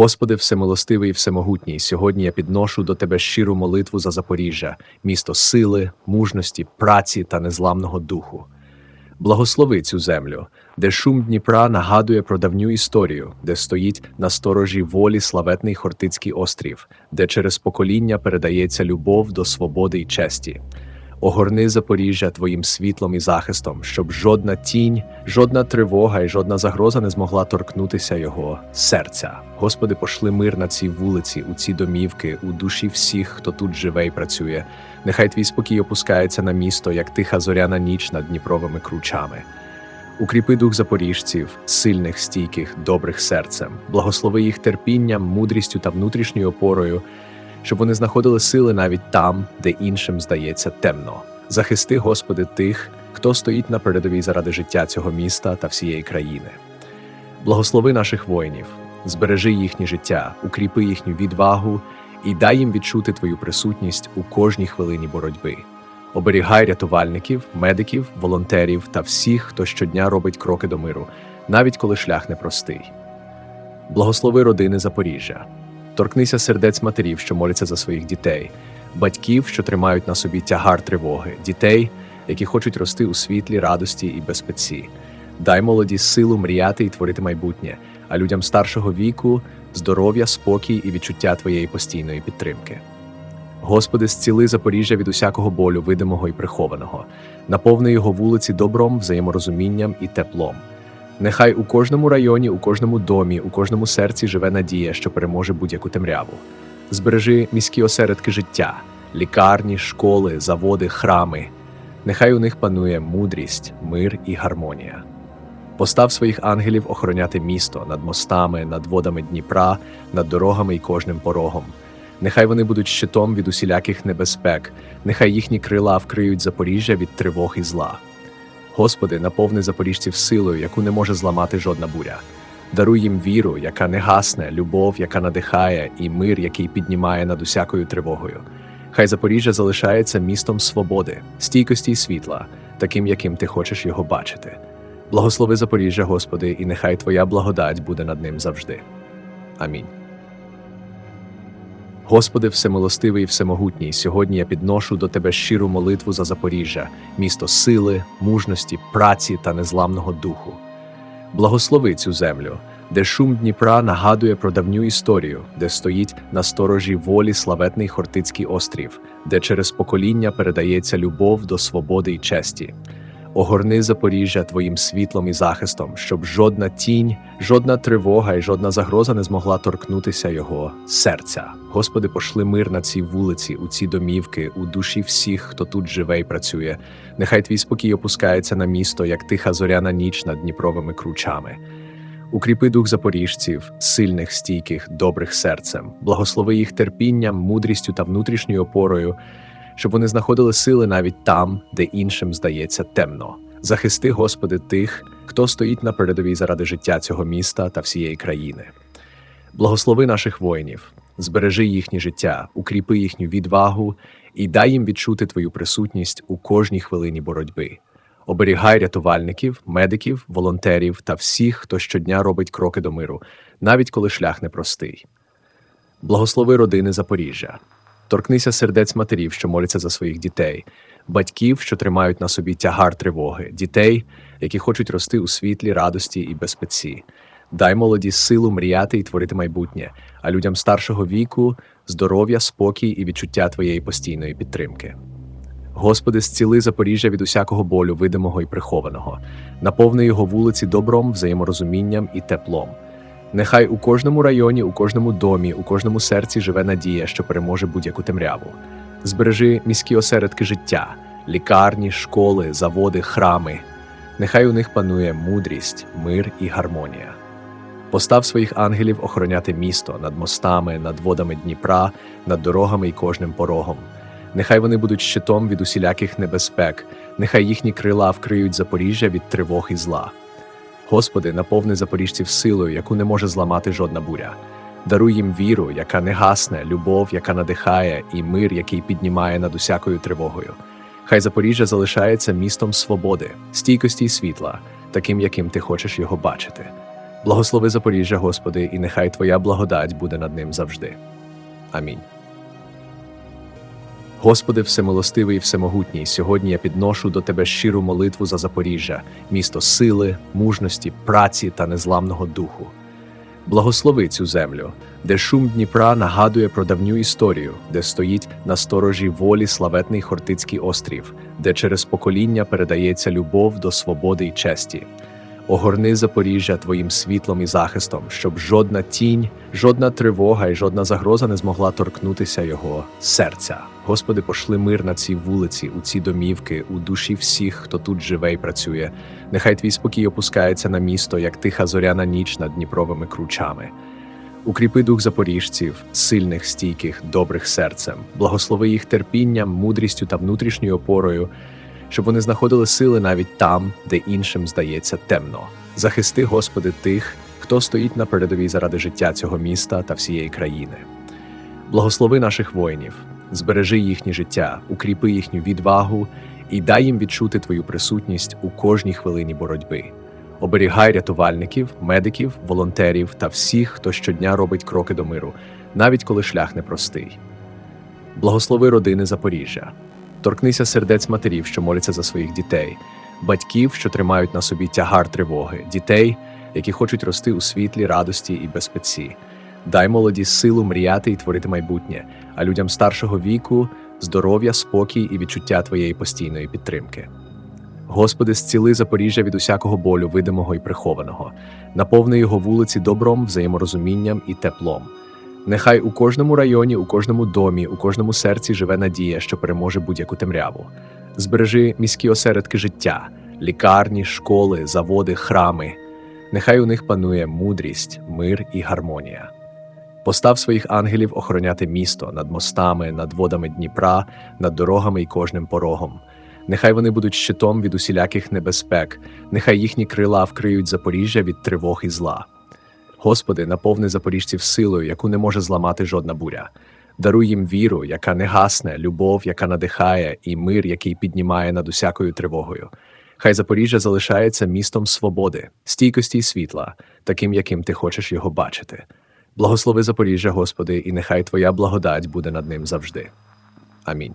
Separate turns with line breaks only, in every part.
Господи, всемилостивий і всемогутній, сьогодні я підношу до Тебе щиру молитву за Запоріжжя, місто сили, мужності, праці та незламного духу. Благослови цю землю, де шум Дніпра нагадує про давню історію, де стоїть на сторожі волі славетний Хортицький острів, де через покоління передається любов до свободи й честі. Огорни Запоріжжя твоїм світлом і захистом, щоб жодна тінь, жодна тривога і жодна загроза не змогла торкнутися його серця. Господи, пошли мир на цій вулиці, у ці домівки, у душі всіх, хто тут живе і працює. Нехай твій спокій опускається на місто, як тиха зоряна ніч над Дніпровими кручами. Укріпи дух запоріжців, сильних, стійких, добрих серцем, благослови їх терпінням, мудрістю та внутрішньою опорою, щоб вони знаходили сили навіть там, де іншим здається темно. Захисти, Господи, тих, хто стоїть на передовій заради життя цього міста та всієї країни. Благослови наших воїнів, збережи їхнє життя, укріпи їхню відвагу і дай їм відчути Твою присутність у кожній хвилині боротьби. Оберігай рятувальників, медиків, волонтерів та всіх, хто щодня робить кроки до миру, навіть коли шлях непростий. Благослови родини Запоріжжя. Торкнися сердець матерів, що моляться за своїх дітей, батьків, що тримають на собі тягар тривоги, дітей, які хочуть рости у світлі, радості і безпеці. Дай молоді силу мріяти і творити майбутнє, а людям старшого віку здоров'я, спокій і відчуття твоєї постійної підтримки. Господи, зціли Запоріжжя від усякого болю, видимого і прихованого, наповни його вулиці добром, взаєморозумінням і теплом. Нехай у кожному районі, у кожному домі, у кожному серці живе надія, що переможе будь-яку темряву. Збережи міські осередки життя, лікарні, школи, заводи, храми. Нехай у них панує мудрість, мир і гармонія. Постав своїх ангелів охороняти місто над мостами, над водами Дніпра, над дорогами і кожним порогом. Нехай вони будуть щитом від усіляких небезпек, нехай їхні крила вкриють Запоріжжя від тривог і зла. Господи, наповни запоріжців силою, яку не може зламати жодна буря. Даруй їм віру, яка не гасне, любов, яка надихає, і мир, який піднімає над усякою тривогою. Хай Запоріжжя залишається містом свободи, стійкості й світла, таким, яким ти хочеш його бачити. Благослови Запоріжжя, Господи, і нехай Твоя благодать буде над ним завжди. Амінь. Господи, всемилостивий і всемогутній, сьогодні я підношу до Тебе щиру молитву за Запоріжжя, місто сили, мужності, праці та незламного духу. Благослови цю землю, де шум Дніпра нагадує про давню історію, де стоїть на сторожі волі славетний Хортицький острів, де через покоління передається любов до свободи й честі. Огорни Запоріжжя твоїм світлом і захистом, щоб жодна тінь, жодна тривога і жодна загроза не змогла торкнутися його серця. Господи, пошли мир на цій вулиці, у ці домівки, у душі всіх, хто тут живе і працює. Нехай твій спокій опускається на місто, як тиха зоряна ніч над Дніпровими кручами. Укріпи дух запоріжців, сильних, стійких, добрих серцем, благослови їх терпінням, мудрістю та внутрішньою опорою, щоб вони знаходили сили навіть там, де іншим здається темно. Захисти, Господи, тих, хто стоїть на передовій заради життя цього міста та всієї країни. Благослови наших воїнів, збережи їхнє життя, укріпи їхню відвагу і дай їм відчути Твою присутність у кожній хвилині боротьби. Оберігай рятувальників, медиків, волонтерів та всіх, хто щодня робить кроки до миру, навіть коли шлях непростий. Благослови родини Запоріжжя. Торкнися сердець матерів, що моляться за своїх дітей, батьків, що тримають на собі тягар тривоги, дітей, які хочуть рости у світлі, радості і безпеці. Дай молоді силу мріяти і творити майбутнє, а людям старшого віку здоров'я, спокій і відчуття твоєї постійної підтримки. Господи, зціли Запоріжжя від усякого болю, видимого і прихованого, наповни його вулиці добром, взаєморозумінням і теплом. Нехай у кожному районі, у кожному домі, у кожному серці живе надія, що переможе будь-яку темряву. Збережи міські осередки життя, лікарні, школи, заводи, храми. Нехай у них панує мудрість, мир і гармонія. Постав своїх ангелів охороняти місто над мостами, над водами Дніпра, над дорогами і кожним порогом. Нехай вони будуть щитом від усіляких небезпек, нехай їхні крила вкриють Запоріжжя від тривог і зла. Господи, наповни запоріжців силою, яку не може зламати жодна буря. Даруй їм віру, яка не гасне, любов, яка надихає, і мир, який піднімає над усякою тривогою. Хай Запоріжжя залишається містом свободи, стійкості і світла, таким, яким ти хочеш його бачити. Благослови Запоріжжя, Господи, і нехай Твоя благодать буде над ним завжди. Амінь. Господи, всемилостивий і всемогутній, сьогодні я підношу до Тебе щиру молитву за Запоріжжя, місто сили, мужності, праці та незламного духу. Благослови цю землю, де шум Дніпра нагадує про давню історію, де стоїть на сторожі волі славетний Хортицький острів, де через покоління передається любов до свободи й честі. Огорни Запоріжжя твоїм світлом і захистом, щоб жодна тінь, жодна тривога і жодна загроза не змогла торкнутися його серця. Господи, пошли мир на цій вулиці, у ці домівки, у душі всіх, хто тут живе і працює. Нехай твій спокій опускається на місто, як тиха зоряна ніч над Дніпровими кручами. Укріпи дух запоріжців, сильних, стійких, добрих серцем, благослови їх терпінням, мудрістю та внутрішньою опорою, щоб вони знаходили сили навіть там, де іншим здається темно. Захисти, Господи, тих, хто стоїть на передовій заради життя цього міста та всієї країни. Благослови наших воїнів, збережи їхнє життя, укріпи їхню відвагу і дай їм відчути Твою присутність у кожній хвилині боротьби. Оберігай рятувальників, медиків, волонтерів та всіх, хто щодня робить кроки до миру, навіть коли шлях непростий. Благослови родини Запоріжжя. Торкнися сердець матерів, що моляться за своїх дітей, батьків, що тримають на собі тягар тривоги, дітей, які хочуть рости у світлі, радості і безпеці. Дай молоді силу мріяти і творити майбутнє, а людям старшого віку здоров'я, спокій і відчуття твоєї постійної підтримки. Господи, зціли Запоріжжя від усякого болю, видимого і прихованого, наповни його вулиці добром, взаєморозумінням і теплом. Нехай у кожному районі, у кожному домі, у кожному серці живе надія, що переможе будь-яку темряву. Збережи міські осередки життя, лікарні, школи, заводи, храми. Нехай у них панує мудрість, мир і гармонія. Постав своїх ангелів охороняти місто над мостами, над водами Дніпра, над дорогами і кожним порогом. Нехай вони будуть щитом від усіляких небезпек, нехай їхні крила вкриють Запоріжжя від тривог і зла. Господи, наповни запоріжців силою, яку не може зламати жодна буря. Даруй їм віру, яка не гасне, любов, яка надихає, і мир, який піднімає над усякою тривогою. Хай Запоріжжя залишається містом свободи, стійкості і світла, таким, яким ти хочеш його бачити. Благослови Запоріжжя, Господи, і нехай Твоя благодать буде над ним завжди. Амінь.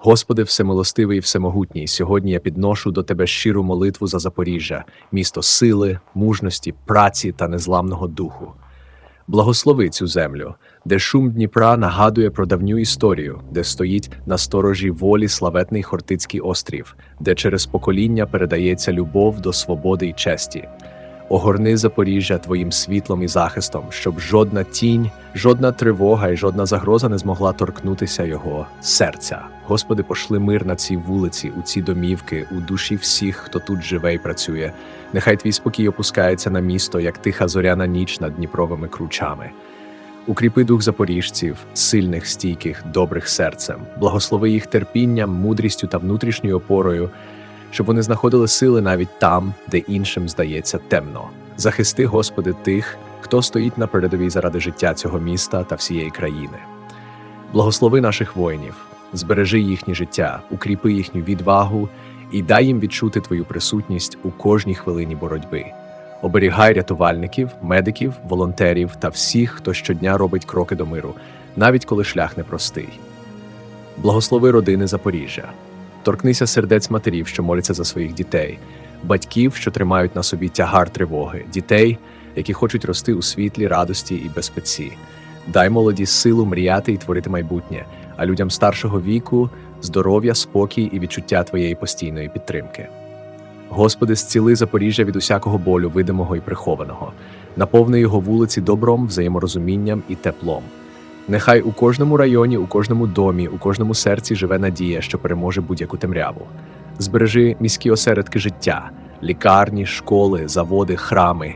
Господи, всемилостивий і всемогутній, сьогодні я підношу до Тебе щиру молитву за Запоріжжя, місто сили, мужності, праці та незламного духу. Благослови цю землю, де шум Дніпра нагадує про давню історію, де стоїть на сторожі волі славетний Хортицький острів, де через покоління передається любов до свободи й честі. Огорни Запоріжжя твоїм світлом і захистом, щоб жодна тінь, жодна тривога і жодна загроза не змогла торкнутися його серця. Господи, пошли мир на цій вулиці, у ці домівки, у душі всіх, хто тут живе і працює. Нехай твій спокій опускається на місто, як тиха зоряна ніч над Дніпровими кручами. Укріпи дух запоріжців, сильних, стійких, добрих серцем, благослови їх терпінням, мудрістю та внутрішньою опорою, щоб вони знаходили сили навіть там, де іншим здається темно. Захисти, Господи, тих, хто стоїть на передовій заради життя цього міста та всієї країни. Благослови наших воїнів, збережи їхнє життя, укріпи їхню відвагу і дай їм відчути Твою присутність у кожній хвилині боротьби. Оберігай рятувальників, медиків, волонтерів та всіх, хто щодня робить кроки до миру, навіть коли шлях непростий. Благослови родини Запоріжжя. Торкнися сердець матерів, що моляться за своїх дітей, батьків, що тримають на собі тягар тривоги, дітей, які хочуть рости у світлі, радості і безпеці. Дай молоді силу мріяти і творити майбутнє, а людям старшого віку здоров'я, спокій і відчуття твоєї постійної підтримки. Господи, зціли Запоріжжя від усякого болю, видимого і прихованого, наповни його вулиці добром, взаєморозумінням і теплом. Нехай у кожному районі, у кожному домі, у кожному серці живе надія, що переможе будь-яку темряву. Збережи міські осередки життя, лікарні, школи, заводи, храми.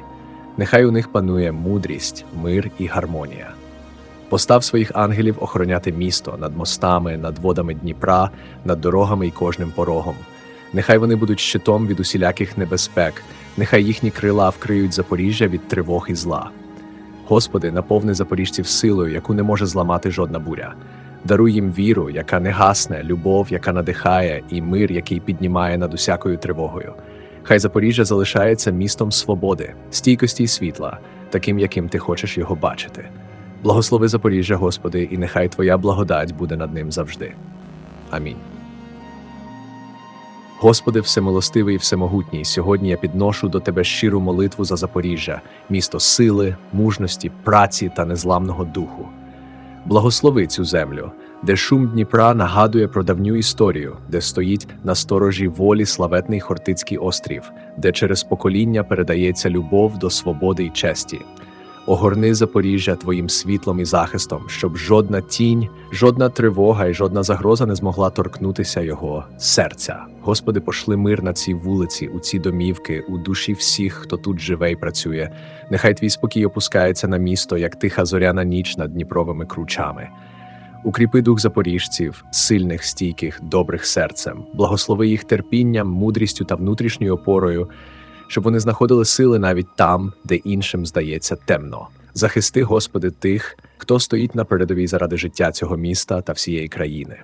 Нехай у них панує мудрість, мир і гармонія. Постав своїх ангелів охороняти місто над мостами, над водами Дніпра, над дорогами і кожним порогом. Нехай вони будуть щитом від усіляких небезпек, нехай їхні крила вкриють Запоріжжя від тривог і зла. Господи, наповни запоріжців силою, яку не може зламати жодна буря. Даруй їм віру, яка не гасне, любов, яка надихає, і мир, який піднімає над усякою тривогою. Хай Запоріжжя залишається містом свободи, стійкості й світла, таким, яким ти хочеш його бачити. Благослови Запоріжжя, Господи, і нехай Твоя благодать буде над ним завжди. Амінь. Господи, всемилостивий і всемогутній, сьогодні я підношу до Тебе щиру молитву за Запоріжжя, місто сили, мужності, праці та незламного духу. Благослови цю землю, де шум Дніпра нагадує про давню історію, де стоїть на сторожі волі славетний Хортицький острів, де через покоління передається любов до свободи й честі. Огорни Запоріжжя твоїм світлом і захистом, щоб жодна тінь, жодна тривога і жодна загроза не змогла торкнутися його серця. Господи, пошли мир на цій вулиці, у ці домівки, у душі всіх, хто тут живе і працює. Нехай твій спокій опускається на місто, як тиха зоряна ніч над Дніпровими кручами. Укріпи дух запоріжців, сильних, стійких, добрих серцем, благослови їх терпінням, мудрістю та внутрішньою опорою, щоб вони знаходили сили навіть там, де іншим здається темно. Захисти, Господи, тих, хто стоїть на передовій заради життя цього міста та всієї країни.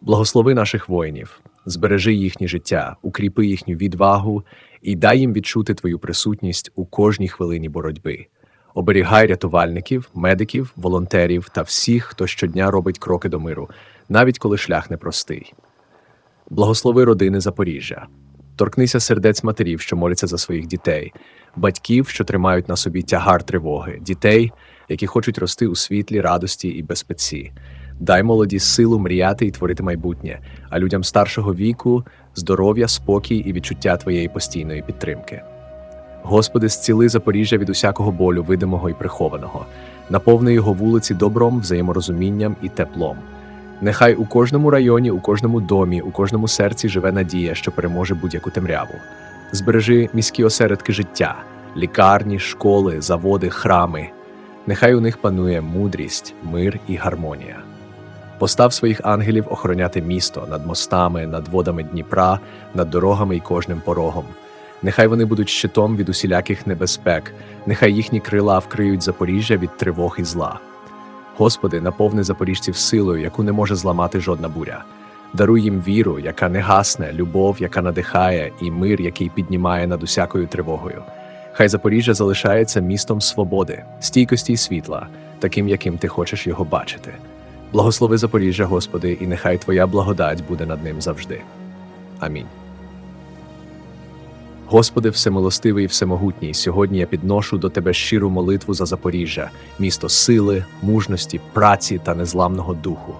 Благослови наших воїнів, збережи їхнє життя, укріпи їхню відвагу і дай їм відчути Твою присутність у кожній хвилині боротьби. Оберігай рятувальників, медиків, волонтерів та всіх, хто щодня робить кроки до миру, навіть коли шлях непростий. Благослови родини Запоріжжя. Торкнися сердець матерів, що моляться за своїх дітей, батьків, що тримають на собі тягар тривоги, дітей, які хочуть рости у світлі, радості і безпеці. Дай молоді силу мріяти і творити майбутнє, а людям старшого віку здоров'я, спокій і відчуття твоєї постійної підтримки. Господи, зціли Запоріжжя від усякого болю, видимого і прихованого, наповни його вулиці добром, взаєморозумінням і теплом. Нехай у кожному районі, у кожному домі, у кожному серці живе надія, що переможе будь-яку темряву. Збережи міські осередки життя, лікарні, школи, заводи, храми. Нехай у них панує мудрість, мир і гармонія. Постав своїх ангелів охороняти місто над мостами, над водами Дніпра, над дорогами і кожним порогом. Нехай вони будуть щитом від усіляких небезпек, нехай їхні крила вкриють Запоріжжя від тривог і зла. Господи, наповни запоріжців силою, яку не може зламати жодна буря. Даруй їм віру, яка не гасне, любов, яка надихає, і мир, який піднімає над усякою тривогою. Хай Запоріжжя залишається містом свободи, стійкості й світла, таким, яким ти хочеш його бачити. Благослови Запоріжжя, Господи, і нехай Твоя благодать буде над ним завжди. Амінь. Господи, всемилостивий і всемогутній, сьогодні я підношу до Тебе щиру молитву за Запоріжжя, місто сили, мужності, праці та незламного духу.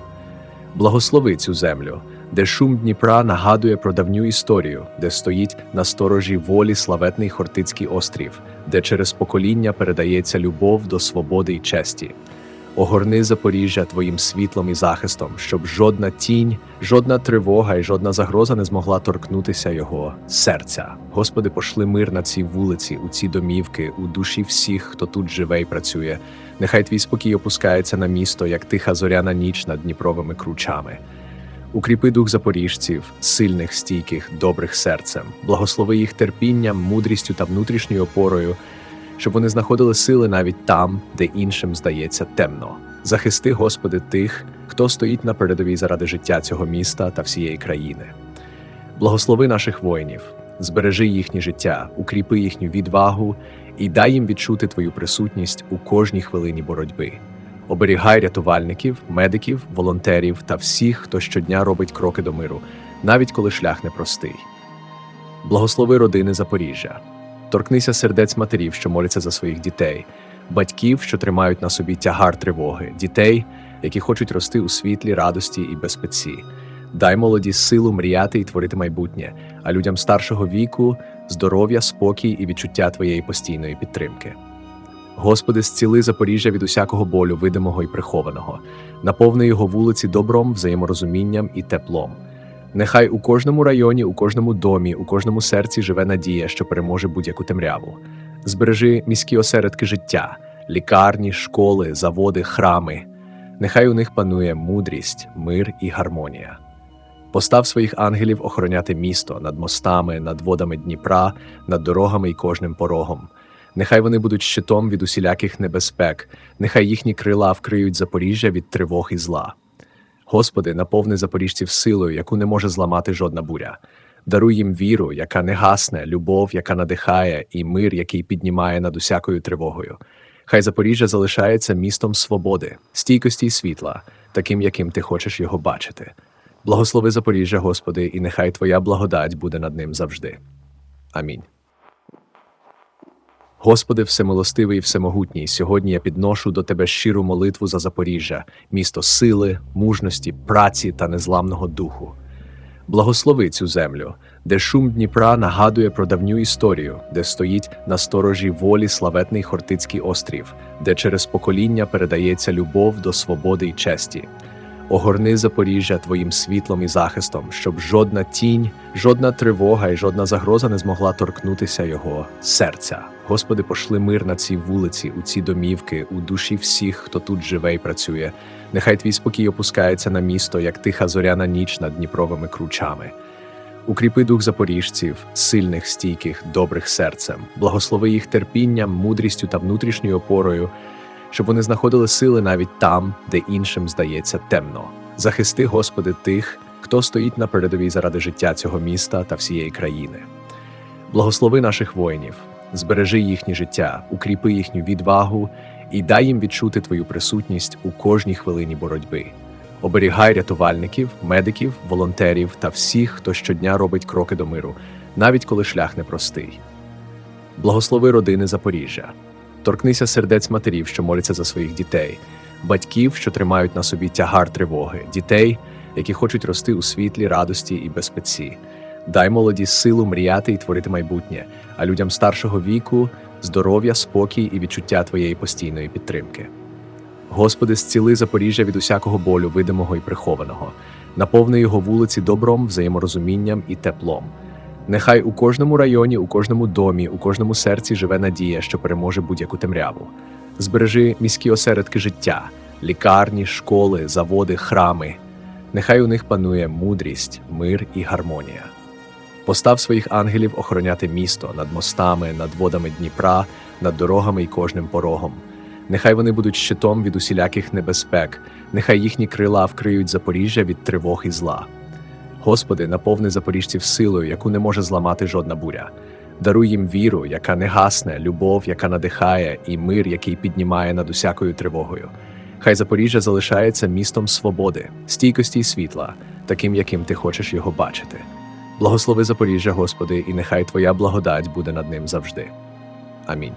Благослови цю землю, де шум Дніпра нагадує про давню історію, де стоїть на сторожі волі славетний Хортицький острів, де через покоління передається любов до свободи й честі. Огорни Запоріжжя твоїм світлом і захистом, щоб жодна тінь, жодна тривога і жодна загроза не змогла торкнутися його серця. Господи, пошли мир на цій вулиці, у ці домівки, у душі всіх, хто тут живе і працює. Нехай твій спокій опускається на місто, як тиха зоряна ніч над Дніпровими кручами. Укріпи дух запоріжців, сильних, стійких, добрих серцем, благослови їх терпінням, мудрістю та внутрішньою опорою, щоб вони знаходили сили навіть там, де іншим здається темно. Захисти, Господи, тих, хто стоїть на передовій заради життя цього міста та всієї країни. Благослови наших воїнів, збережи їхнє життя, укріпи їхню відвагу і дай їм відчути Твою присутність у кожній хвилині боротьби. Оберігай рятувальників, медиків, волонтерів та всіх, хто щодня робить кроки до миру, навіть коли шлях непростий. Благослови родини Запоріжжя. Торкнися сердець матерів, що моляться за своїх дітей, батьків, що тримають на собі тягар тривоги, дітей, які хочуть рости у світлі, радості і безпеці. Дай молоді силу мріяти і творити майбутнє, а людям старшого віку здоров'я, спокій і відчуття твоєї постійної підтримки. Господи, зціли Запоріжжя від усякого болю, видимого і прихованого, наповни його вулиці добром, взаєморозумінням і теплом. Нехай у кожному районі, у кожному домі, у кожному серці живе надія, що переможе будь-яку темряву. Збережи міські осередки життя, лікарні, школи, заводи, храми. Нехай у них панує мудрість, мир і гармонія. Постав своїх ангелів охороняти місто над мостами, над водами Дніпра, над дорогами і кожним порогом. Нехай вони будуть щитом від усіляких небезпек, нехай їхні крила вкриють Запоріжжя від тривог і зла. Господи, наповни запоріжців силою, яку не може зламати жодна буря. Даруй їм віру, яка не гасне, любов, яка надихає, і мир, який піднімає над усякою тривогою. Хай Запоріжжя залишається містом свободи, стійкості і світла, таким, яким ти хочеш його бачити. Благослови Запоріжжя, Господи, і нехай Твоя благодать буде над ним завжди. Амінь. Господи, всемилостивий і всемогутній, сьогодні я підношу до Тебе щиру молитву за Запоріжжя, місто сили, мужності, праці та незламного духу. Благослови цю землю, де шум Дніпра нагадує про давню історію, де стоїть на сторожі волі славетний Хортицький острів, де через покоління передається любов до свободи й честі. Огорни Запоріжжя твоїм світлом і захистом, щоб жодна тінь, жодна тривога і жодна загроза не змогла торкнутися його серця. Господи, пошли мир на цій вулиці, у ці домівки, у душі всіх, хто тут живе і працює. Нехай твій спокій опускається на місто, як тиха зоряна ніч над Дніпровими кручами. Укріпи дух запоріжців, сильних, стійких, добрих серцем, благослови їх терпінням, мудрістю та внутрішньою опорою, щоб вони знаходили сили навіть там, де іншим здається темно. Захисти, Господи, тих, хто стоїть на передовій заради життя цього міста та всієї країни. Благослови наших воїнів, збережи їхнє життя, укріпи їхню відвагу і дай їм відчути Твою присутність у кожній хвилині боротьби. Оберігай рятувальників, медиків, волонтерів та всіх, хто щодня робить кроки до миру, навіть коли шлях непростий. Благослови родини Запоріжжя. Торкнися сердець матерів, що моляться за своїх дітей, батьків, що тримають на собі тягар тривоги, дітей, які хочуть рости у світлі, радості і безпеці. Дай молоді силу мріяти і творити майбутнє, а людям старшого віку здоров'я, спокій і відчуття твоєї постійної підтримки. Господи, зціли Запоріжжя від усякого болю, видимого і прихованого, наповни його вулиці добром, взаєморозумінням і теплом. Нехай у кожному районі, у кожному домі, у кожному серці живе надія, що переможе будь-яку темряву. Збережи міські осередки життя, лікарні, школи, заводи, храми. Нехай у них панує мудрість, мир і гармонія. Постав своїх ангелів охороняти місто над мостами, над водами Дніпра, над дорогами і кожним порогом. Нехай вони будуть щитом від усіляких небезпек, нехай їхні крила вкриють Запоріжжя від тривог і зла. Господи, наповни запоріжців силою, яку не може зламати жодна буря. Даруй їм віру, яка не гасне, любов, яка надихає, і мир, який піднімає над усякою тривогою. Хай Запоріжжя залишається містом свободи, стійкості й світла, таким, яким ти хочеш його бачити. Благослови Запоріжжя, Господи, і нехай Твоя благодать буде над ним завжди. Амінь.